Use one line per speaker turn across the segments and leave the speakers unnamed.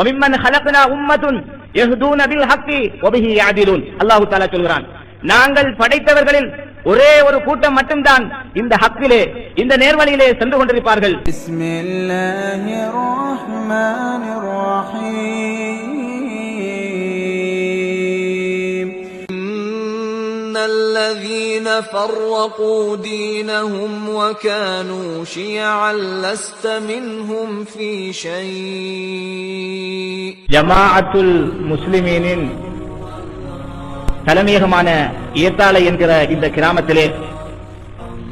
ஒமிம்மன் ஹலக்னா உம்மதுன் எஹ்தூன bill Hakki ஒபிஹி யாதிலூன் அல்லாஹு தாலா சொல்கிறான். நாங்கள் படைத்தவர்களில் ஒரே ஒரு கூட்டம் மட்டும்தான் இந்த ஹக்கிலே இந்த நேர்வழியிலே சென்று கொண்டிருப்பார்கள்.
பிஸ்மில்லாஹிர் ரஹ்மானிர் ரஹீம்.
إن الذين فرقوا دينهم وكانوا شيعا لست منهم في شيء
ஜமாஅத்துல் முஸ்லிமீனின் தலைமையகமான ஏத்தாளை என்கிற இந்த கிராமத்திலே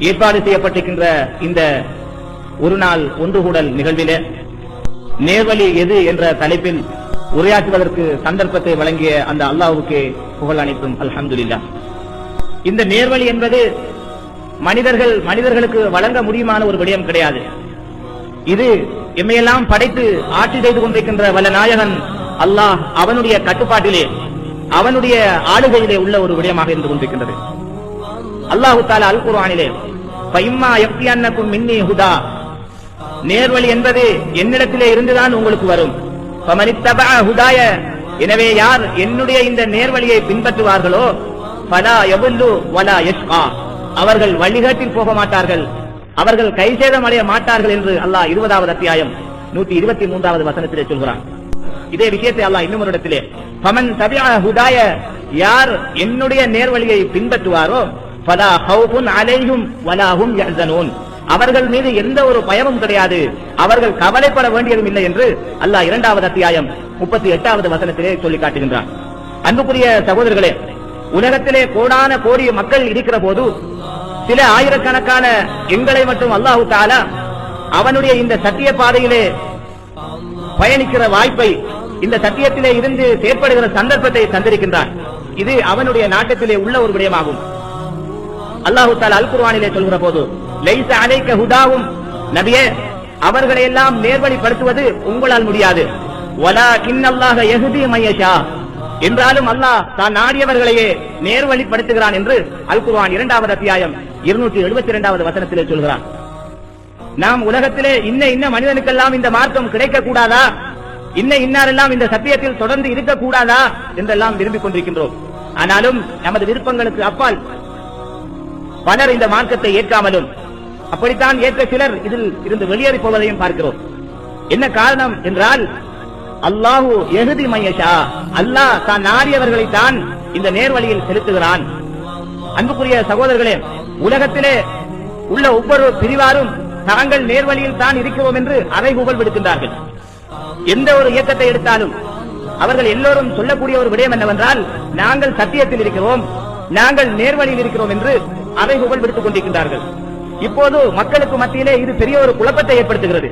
ஏற்பாடு செய்யப்பட்டிருக்கின்ற இந்த ஒரு நாள் ஒன்றுகூடல் நிகழ்விலே நேர்வழி எது என்ற தலைப்பில் உரையாற்றுவதற்கு சந்தர்ப்பத்தை வழங்கிய அந்த அல்லாஹ்வுக்கே புகழ் அனைத்தும் அல்ஹம்துலில்லாஹ் இந்த நேர்வழி என்பது மனிதர்கள் மனிதர்களுக்கு வழங்க முடியுமான ஒரு விடயம் கிடையாது. இது எம்மையெல்லாம் படைத்து ஆட்சி செய்து கொண்டிருக்கின்ற வல்ல நாயகன் அல்லாஹ் அவனுடைய கட்டுப்பாட்டிலே அவனுடைய ஆளுகையிலே உள்ள ஒரு விடயமாக இருந்து கொண்டிருக்கின்றது. அல்லாஹு தாலா அல் குர்ஆனிலே பைம்மா எப்தியன்னக்கும் மின்னி ஹுதா. நேர்வழி என்பது என்னிடத்திலே இருந்துதான் உங்களுக்கு வரும். ஃபமனித்தபஅ ஹுதாய. எனவே யார் என்னுடைய இந்த நேர்வழியை பின்பற்றுவார்களோ பலா எவுல்லு வலா யஷ்கா. அவர்கள் வழிகாட்டில் போக மாட்டார்கள். அவர்கள் கைசேதம் அடைய மாட்டார்கள் என்று அல்லாஹ் இருபதாவது அத்தியாயம் நூத்தி இருபத்தி மூன்றாவது வசனத்திலே சொல்கிறான். இதே விஷயத்தை அல்லாஹ் இன்னும் ஒரு இடத்திலே பமன் தபிஅ ஹுதாய யார் என்னுடைய நேர்வழியை பின்பற்றுவாரோ பலா ஹவுஃபுன் அலையும் வலாஹும் யஹ்சனூன். அவர்கள் மீது எந்த ஒரு பயமும் கிடையாது. அவர்கள் கவலைப்பட வேண்டியதும் இல்லை என்று அல்லாஹ் இரண்டாவது அத்தியாயம் முப்பத்தி எட்டாவது வசனத்திலே சொல்லி காட்டுகின்றான். அன்புக்குரிய சகோதரர்களே உலகத்திலே கோடான கோடி மக்கள் இருக்கிற போது சில ஆயிரக்கணக்கான எங்களை மட்டும் அல்லாஹு தாலா அவனுடைய இந்த சத்திய பாதையிலே பயணிக்கிற வாய்ப்பை இந்த சத்தியத்திலே இருந்து செயற்படுகிற சந்தர்ப்பத்தை தந்திருக்கின்றான். இது அவனுடைய நாட்டத்திலே உள்ள ஒரு விடயமாகும். அல்லாஹு தாலா அல் குர்வானிலே சொல்கிற போது லைச அலைக்க ஹுதாவும். நபியே அவர்களை எல்லாம் நேர்வழிப்படுத்துவது உங்களால் முடியாது. வலா கின்னல்லாஹ எகுதி மையஷா என்றாலும் அல்லாஹ் தான் நாடியவர்களையே நேர்வழிப்படுத்துகிறான் என்று அல் குர்வான் இரண்டாவது அத்தியாயம் இருநூற்றி எழுபத்தி இரண்டாவது வசனத்திலே சொல்கிறான். நாம் உலகத்திலே இன்ன இன்ன மனிதனுக்கெல்லாம் இந்த மார்க்கம் கிடைக்க கூடாதா இன்ன இன்னாரெல்லாம் இந்த சத்தியத்தில் தொடர்ந்து இருக்க கூடாதா என்றெல்லாம் விரும்பிக் கொண்டிருக்கின்றோம். ஆனாலும் நமது விருப்பங்களுக்கு அப்பால் பலர் இந்த மார்க்கத்தை ஏற்காமலும் அப்படித்தான் ஏற்ற சிலர் இதில் இருந்து வெளியேறி போவதையும் பார்க்கிறோம். என்ன காரணம் என்றால் அல்லாஹு எகுதி மையஷா. அல்லாஹ் தான் நாடியவர்களை தான் இந்த நேர்வழியில் செலுத்துகிறான். அன்புக்குரிய சகோதரர்களே உலகத்திலே உள்ள ஒவ்வொரு பிரிவாரும் தாங்கள் நேர்வழியில் தான் இருக்கிறோம் என்று அறைகூவல் விடுக்கின்றார்கள் எந்த ஒரு இயக்கத்தை எடுத்தாலும் அவர்கள் எல்லோரும் சொல்லக்கூடிய ஒரு விடயம் என்னவென்றால் நாங்கள் சத்தியத்தில் இருக்கிறோம் நாங்கள் நேர்வழியில் இருக்கிறோம் என்று அறைகூவல் விடுத்துக் கொண்டிருக்கின்றார்கள். இப்போது மக்களுக்கு மத்தியிலே இது பெரிய ஒரு குழப்பத்தை ஏற்படுத்துகிறது.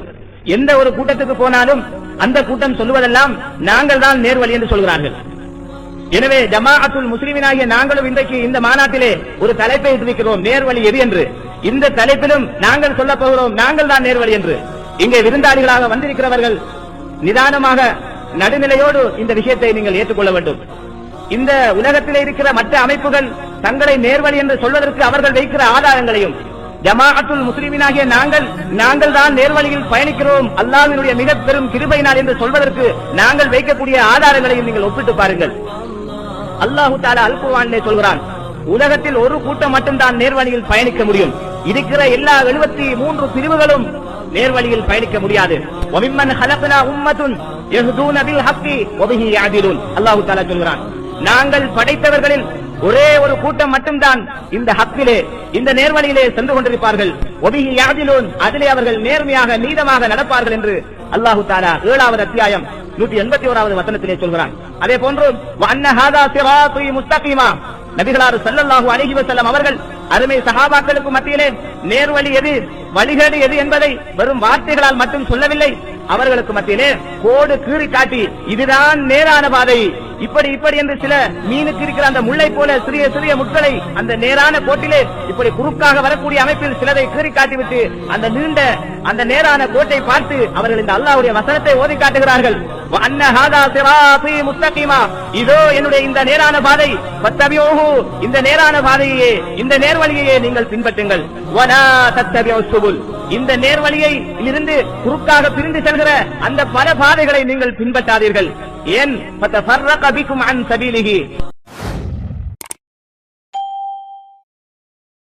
எந்த ஒரு கூட்டத்துக்கு போனாலும் அந்த கூட்டம் சொல்லுவதெல்லாம் நாங்கள் தான் நேர்வழி என்று சொல்கிறார்கள். எனவே ஜமாஅத்துல் முஸ்லிமினாகிய நாங்களும் இன்றைக்கு இந்த மாநாட்டிலே ஒரு தலைப்பை இருக்கிறோம் நேர்வழி எது என்று? இந்த தலைப்பிலும் நாங்கள் சொல்ல போகிறோம். நாங்கள் தான் நேர்வழி என்று. இங்கே விருந்தாளிகளாக வந்திருக்கிறவர்கள் நிதானமாக நடுநிலையோடு இந்த விஷயத்தை நீங்கள் ஏற்றுக்கொள்ள வேண்டும். இந்த உலகத்திலே இருக்கிற மற்ற அமைப்புகள் தங்களை நேர்வழி என்று சொல்வதற்கு அவர்கள் வைக்கிற ஆதாரங்களையும் ஜமாஅத்துல் முஸ்லிமினாகிய நாங்கள் நாங்கள் தான் நேர்வழியில் பயணிக்கிறோம். அல்லாவினுடைய மிக பெரும் கிருபை என்று சொல்வதற்கு நாங்கள் வைக்கக்கூடிய ஆதாரங்களையும் நீங்கள் ஒப்பிட்டு பாருங்கள். அல்லாஹு தாலா அல்குவானிலே சொல்கிறான் உலகத்தில் ஒரு கூட்டம் மட்டும்தான் நேர்வழியில் பயணிக்க முடியும். இருக்கிற எல்லா எழுபத்தி மூன்று பிரிவுகளும் நேர்வழியில் பயணிக்க முடியாது. அல்லாஹு தாலா சொல்கிறான் நாங்கள் படைத்தவர்களில் ஒரே ஒரு கூட்டம் மட்டும்தான் இந்த ஹக்கிலே இந்த நேர்வழியிலே சென்று கொண்டிருப்பார்கள். ஒபிஹி அதிலே அவர்கள் நேர்மையாக நீதமாக நடப்பார்கள் என்று அல்லாஹு தாலா ஏழாவது அத்தியாயம் நூத்தி எண்பத்தி ஓராவது வசனத்திலே சொல்கிறான். அதே போன்று முஸ்தகிமா நபிகளாறு சிராத்தி அழகி நபிகளார் அவர்கள் அருமை சஹாபாக்களுக்கு மத்தியிலே நேர்வழி எது வழிகேடு எது என்பதை வெறும் வார்த்தைகளால் மட்டும் சொல்லவில்லை அவர்களுக்கு மத்தியிலே கோடு கீறி காட்டி இதுதான் நேரான பாதை. இப்படி இப்படி என்று சில மீனுக்கு இருக்கிற அந்த முல்லை போல சிறிய சிறிய முட்களை அந்த நேரான கோட்டிலே இப்படி குறுக்காக வரக்கூடிய அமைப்பில் சிலதை கீறி காட்டிவிட்டு அந்த நீண்ட அந்த நேரான கோட்டை பார்த்து அவர்கள் இந்த அல்லாவுடைய வசனத்தை ஓதி காட்டுகிறார்கள். வஅன்ன இதோ என்னுடைய இந்த நேரான பாதை. இந்த நேரான பாதையே இந்த நேர்வழியையே நீங்கள் பின்பற்றுங்கள். இந்த நேர்வழியை இருந்து குறுக்காக பிரிந்து செல்கிற அந்த பல பாதைகளை நீங்கள் பின்பற்றாதீர்கள். ஏன்?